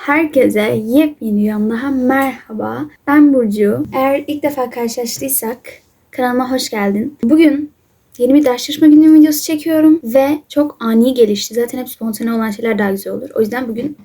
Herkese yepyeni yanına merhaba. Ben Burcu. Eğer ilk defa karşılaştıysak kanalıma hoş geldin. Bugün yeni bir ders çalışma günlüğü videosu çekiyorum ve çok ani gelişti. Zaten hep spontane olan şeyler daha güzel olur. O yüzden bugün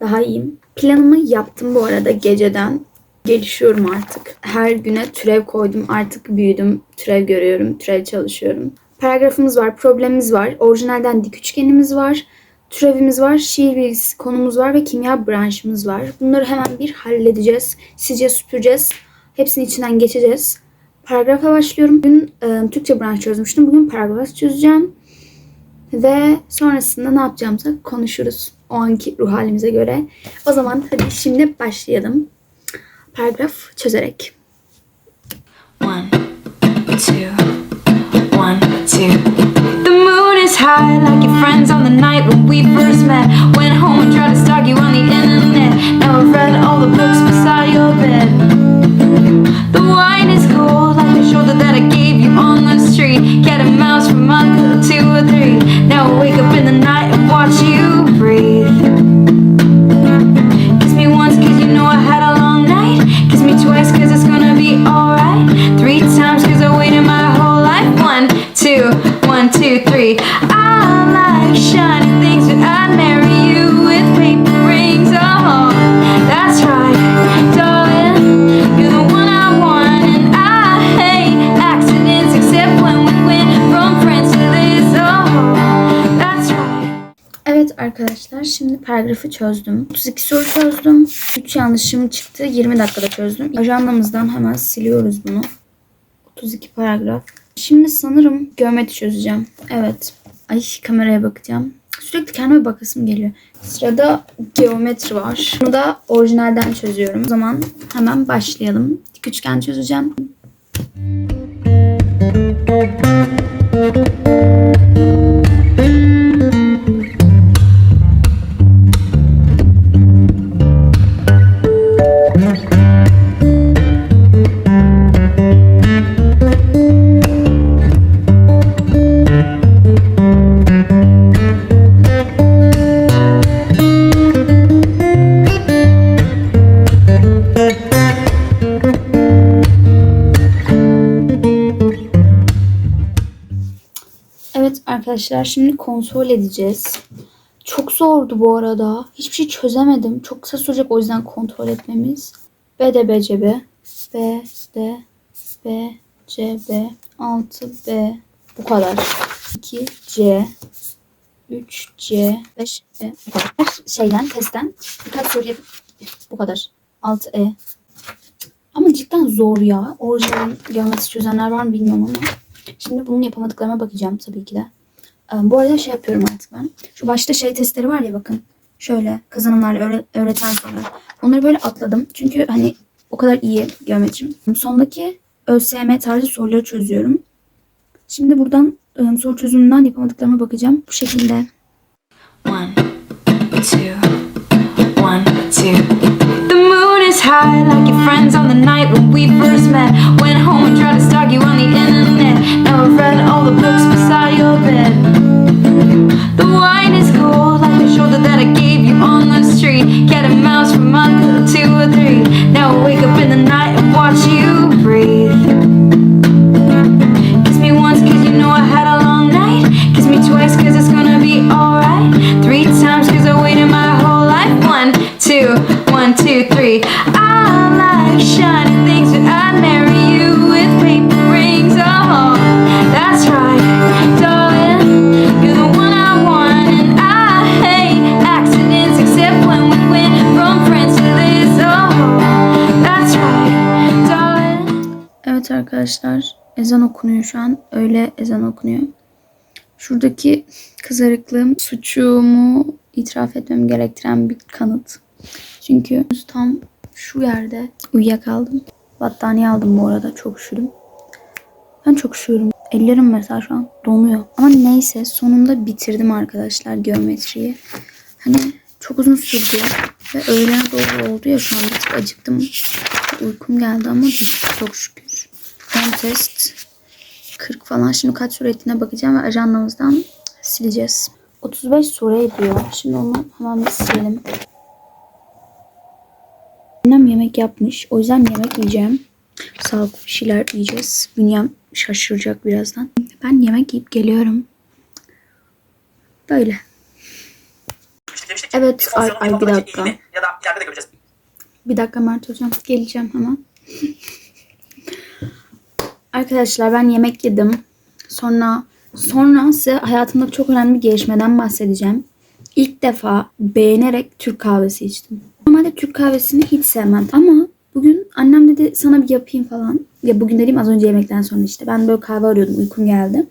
daha iyiyim. Planımı yaptım bu arada geceden. Gelişiyorum artık. Her güne türev koydum. Artık büyüdüm. Türev görüyorum. Türev çalışıyorum. Paragrafımız var, problemimiz var. Orijinalden dik üçgenimiz var. Türevimiz var, şiir bilgisi konumuz var ve kimya branşımız var. Bunları hemen bir halledeceğiz. Sizce süpüreceğiz. Hepsinin içinden geçeceğiz. Paragrafa başlıyorum. Bugün e, Türkçe branş çözmüştüm. Bugün paragraf çözeceğim. Ve sonrasında ne yapacağımızı konuşuruz. O anki ruh halimize göre. O zaman hadi şimdi başlayalım. Paragraf çözerek. One, two, one, two. Is high like your friends on the night when we first met. Went home and tried to stalk you on the internet. Now I've read all the books beside your bed. The wine is cold like the shoulder that I gave you on the street. Cat and mouse from Uncle two or three. Now I wake up in the night paragrafı çözdüm. 32 soru çözdüm. 3 yanlışım çıktı. 20 dakikada çözdüm. Ajandamızdan hemen siliyoruz bunu. 32 paragraf. Şimdi sanırım geometri çözeceğim. Evet. Ay kameraya bakacağım. Sürekli kendime bakasım geliyor. Sırada geometri var. Bunu da orijinalden çözüyorum. O zaman hemen başlayalım. Dik üçgen çözeceğim. Evet arkadaşlar şimdi kontrol edeceğiz. Çok zordu bu arada. Hiçbir şey çözemedim. Çok kısa sürecek o yüzden kontrol etmemiz. B D B C B. B D B C B 6 B bu kadar. 2 C 3 C 5 E bu kadar. Şeyden testten birkaç soru bu kadar. 6 E. Ama cidden zor ya. Orijinal geometri çözenler var mı bilmiyorum ama. Şimdi bunun yapamadıklarıma bakacağım tabii ki de. Ee, Bu arada şey yapıyorum artık ben. Şu başta şey testleri var ya bakın. Şöyle kazanımlarla öğre- öğreten sorular. Onları böyle atladım. Çünkü hani o kadar iyi geometrim. Sondaki ÖSYM tarzı soruları çözüyorum. Şimdi buradan e, soru çözümünden yapamadıklarıma bakacağım. Bu şekilde. One, two, one, two. The moon is high like your friends on the night when we first met. Went home and tried to the books beside your bed. The wine is cold like the shoulder that I gave you on the street. Cat and mouse from Uncle two or three. Now I wake up ezan okunuyor şu an. Öyle ezan okunuyor. Şuradaki kızarıklığım suçumu itiraf etmem gerektiren bir kanıt. Çünkü tam şu yerde uyuyakaldım. Battaniye aldım bu arada. Çok üşüdüm. Ben çok üşüyorum. Ellerim mesela şu an donuyor. Ama neyse sonunda bitirdim arkadaşlar geometriyi. Hani çok uzun sürdü. Ve öğlene doğru oldu ya şu an bir tık acıktım. Uykum geldi ama çok şükür. Ön test 40 falan. Şimdi kaç soru ettiğine bakacağım ve ajandamızdan sileceğiz. 35 soru ediyor. Şimdi onu hemen bir silelim. Annem yemek yapmış. O yüzden yemek yiyeceğim. Sağlıklı bir şeyler yiyeceğiz. Bünyem şaşıracak birazdan. Ben yemek yiyip geliyorum. Böyle. Evet, ay- ay, bir dakika. ilmi Ya da ileride de göreceğiz. Bir dakika Mert hocam. Geleceğim hemen. Arkadaşlar ben yemek yedim. Sonra sonra size hayatımda çok önemli bir gelişmeden bahsedeceğim. İlk defa beğenerek Türk kahvesi içtim. Normalde Türk kahvesini hiç sevmem ama bugün annem dedi sana bir yapayım falan. Ya bugün dediğim az önce yemekten sonra işte. Ben böyle kahve arıyordum uykum geldi.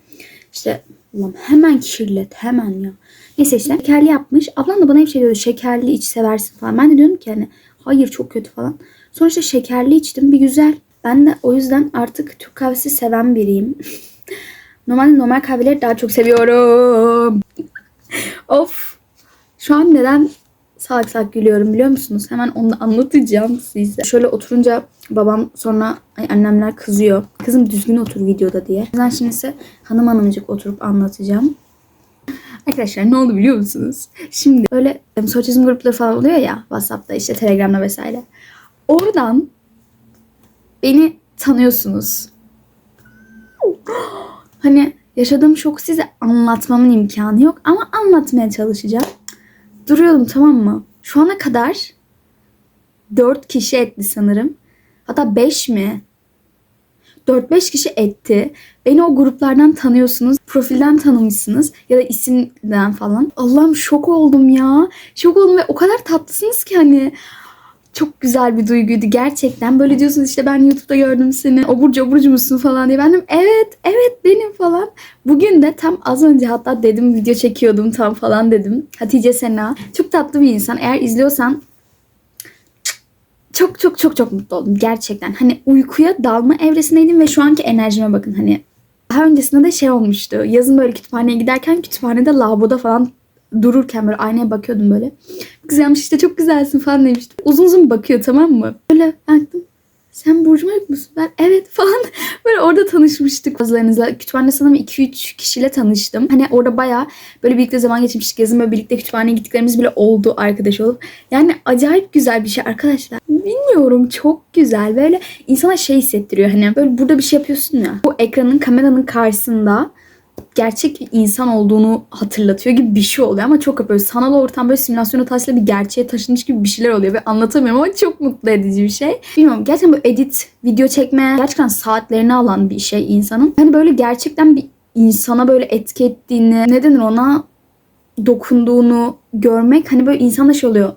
İşte Allah'ım hemen kirlet hemen ya. Neyse işte şekerli yapmış. Ablam da bana hep şey diyordu şekerli iç seversin falan. Ben de diyorum ki hani hayır çok kötü falan. Sonra işte şekerli içtim bir güzel. Ben de o yüzden artık Türk kahvesi seven biriyim. Normalde normal kahveleri daha çok seviyorum. of. Şu an neden salak salak gülüyorum biliyor musunuz? Hemen onu anlatacağım size. Şöyle oturunca babam sonra ay annemler kızıyor. Kızım düzgün otur videoda diye. Yüzden şimdi size hanım hanımcık oturup anlatacağım. Arkadaşlar ne oldu biliyor musunuz? Şimdi böyle em, sosyalizm grupları falan oluyor ya WhatsApp'ta işte Telegram'da vesaire. Oradan beni tanıyorsunuz. Hani yaşadığım şoku size anlatmamın imkanı yok ama anlatmaya çalışacağım. Duruyordum tamam mı? Şu ana kadar 4 kişi etti sanırım. Hatta 5 mi? 4-5 kişi etti. Beni o gruplardan tanıyorsunuz. Profilden tanımışsınız. Ya da isimden falan. Allah'ım şok oldum ya. Şok oldum ve o kadar tatlısınız ki hani. Çok güzel bir duyguydu gerçekten. Böyle diyorsunuz işte ben YouTube'da gördüm seni. Oburcu oburcu musun falan diye. Ben dedim evet evet benim falan. Bugün de tam az önce hatta dedim video çekiyordum tam falan dedim. Hatice Sena. Çok tatlı bir insan. Eğer izliyorsan çok çok çok çok mutlu oldum gerçekten. Hani uykuya dalma evresindeydim ve şu anki enerjime bakın hani. Daha öncesinde de şey olmuştu. Yazın böyle kütüphaneye giderken kütüphanede lavaboda falan dururken böyle aynaya bakıyordum böyle. Yapmış işte çok güzelsin falan demiştim. Uzun uzun bakıyor tamam mı? Böyle baktım. Sen Burcu Melek musun? Ben evet falan. Böyle orada tanışmıştık bazılarınızla. Kütüphanede sanırım 2-3 kişiyle tanıştım. Hani orada bayağı böyle birlikte zaman geçirmiştik. Yazın böyle birlikte kütüphaneye gittiklerimiz bile oldu arkadaş olup. Yani acayip güzel bir şey arkadaşlar. Bilmiyorum çok güzel. Böyle insana şey hissettiriyor. Hani böyle burada bir şey yapıyorsun ya. Bu ekranın kameranın karşısında gerçek insan olduğunu hatırlatıyor gibi bir şey oluyor ama çok böyle sanal ortam böyle simülasyon hatasıyla bir gerçeğe taşınmış gibi bir şeyler oluyor ve anlatamıyorum ama çok mutlu edici bir şey. Bilmiyorum gerçekten böyle edit, video çekme gerçekten saatlerini alan bir şey insanın. Hani böyle gerçekten bir insana böyle etki ettiğini, ne denir ona dokunduğunu görmek hani böyle insanda şey oluyor.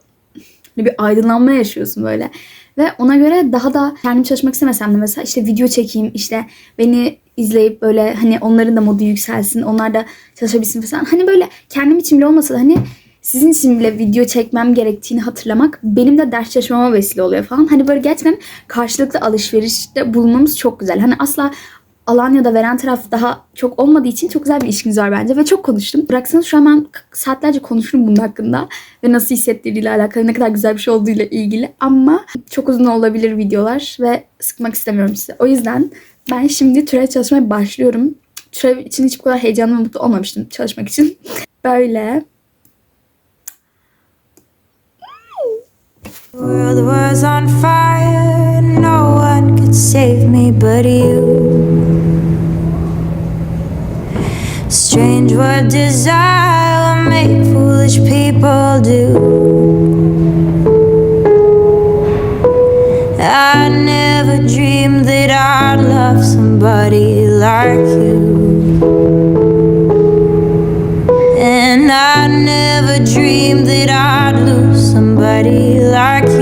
Hani bir aydınlanma yaşıyorsun böyle. Ve ona göre daha da kendim çalışmak istemesem de mesela işte video çekeyim işte beni izleyip böyle hani onların da modu yükselsin onlar da çalışabilsin falan. Hani böyle kendim için bile olmasa da hani sizin için bile video çekmem gerektiğini hatırlamak benim de ders çalışmama vesile oluyor falan. Hani böyle gerçekten karşılıklı alışverişte bulunmamız çok güzel. Hani asla alan ya da veren taraf daha çok olmadığı için çok güzel bir ilişkimiz var bence ve çok konuştum. Bıraksanız şu an ben saatlerce konuşurum bunun hakkında ve nasıl hissettiğiyle alakalı ne kadar güzel bir şey olduğuyla ilgili ama çok uzun olabilir videolar ve sıkmak istemiyorum size. O yüzden ben şimdi türev çalışmaya başlıyorum. Türev için hiç bu kadar heyecanlı mutlu olmamıştım çalışmak için. Böyle. World was on fire, no one could save me but you. What desire will make foolish people do. I never dreamed that I'd love somebody like you. And I never dreamed that I'd lose somebody like you.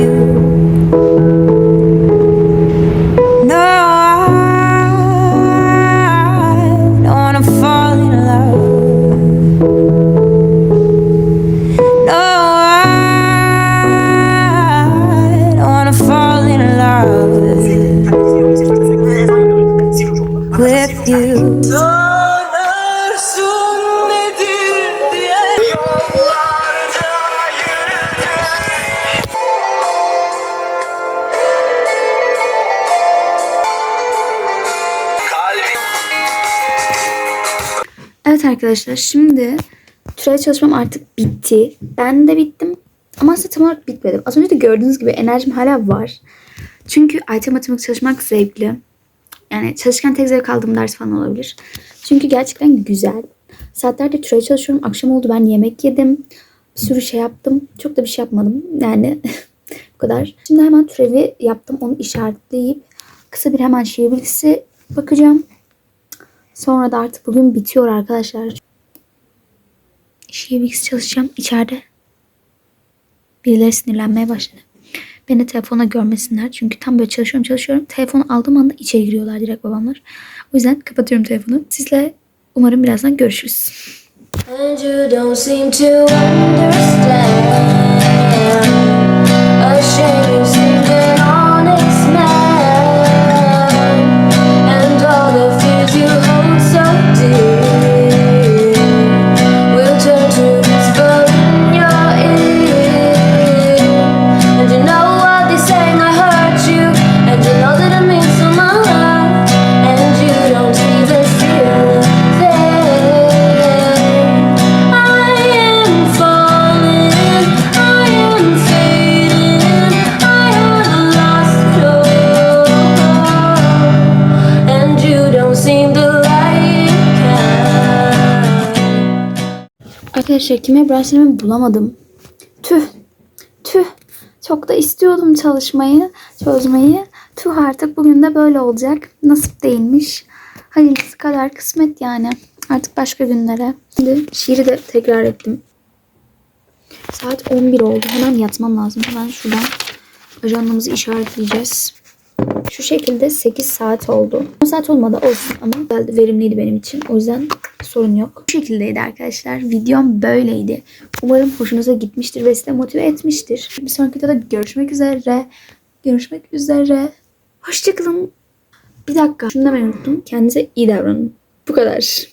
Evet arkadaşlar şimdi türev çalışmam artık bitti. Ben de bittim. Ama aslında tam olarak bitmedi. Az önce de gördüğünüz gibi enerjim hala var. Çünkü IT matematik çalışmak zevkli. Yani çalışırken tek zevk aldığım ders falan olabilir. Çünkü gerçekten güzel. Saatlerce türev çalışıyorum. Akşam oldu ben yemek yedim. Bir sürü şey yaptım. Çok da bir şey yapmadım. Yani bu kadar. Şimdi hemen türevi yaptım. Onu işaretleyip kısa bir hemen şiir bilgisi bakacağım. Sonra da artık bugün bitiyor arkadaşlar. Bilgisi çalışacağım içeride. Birileri sinirlenmeye başladı. Beni telefona görmesinler. Çünkü tam böyle çalışıyorum çalışıyorum. Telefonu aldığım anda içeri giriyorlar direkt babamlar. O yüzden kapatıyorum telefonu. Sizle umarım birazdan görüşürüz. And you don't seem to understand. A shame you seemed an Arkadaşlar kime branşlarımı bulamadım. Tüh. Tüh. Çok da istiyordum çalışmayı, çözmeyi. Tüh artık bugün de böyle olacak. Nasip değilmiş. Hayırlısı kadar kısmet yani. Artık başka günlere. Şimdi şiiri de tekrar ettim. Saat 11 oldu. Hemen yatmam lazım. Hemen şuradan ajandamızı işaretleyeceğiz. Şu şekilde 8 saat oldu. 10 saat olmadı olsun ama verimliydi benim için. O yüzden sorun yok. Bu şekildeydi arkadaşlar. Videom böyleydi. Umarım hoşunuza gitmiştir ve size motive etmiştir. Bir sonraki videoda görüşmek üzere. Görüşmek üzere. Hoşçakalın. Bir dakika. Şunu da unuttum. Kendinize iyi davranın. Bu kadar.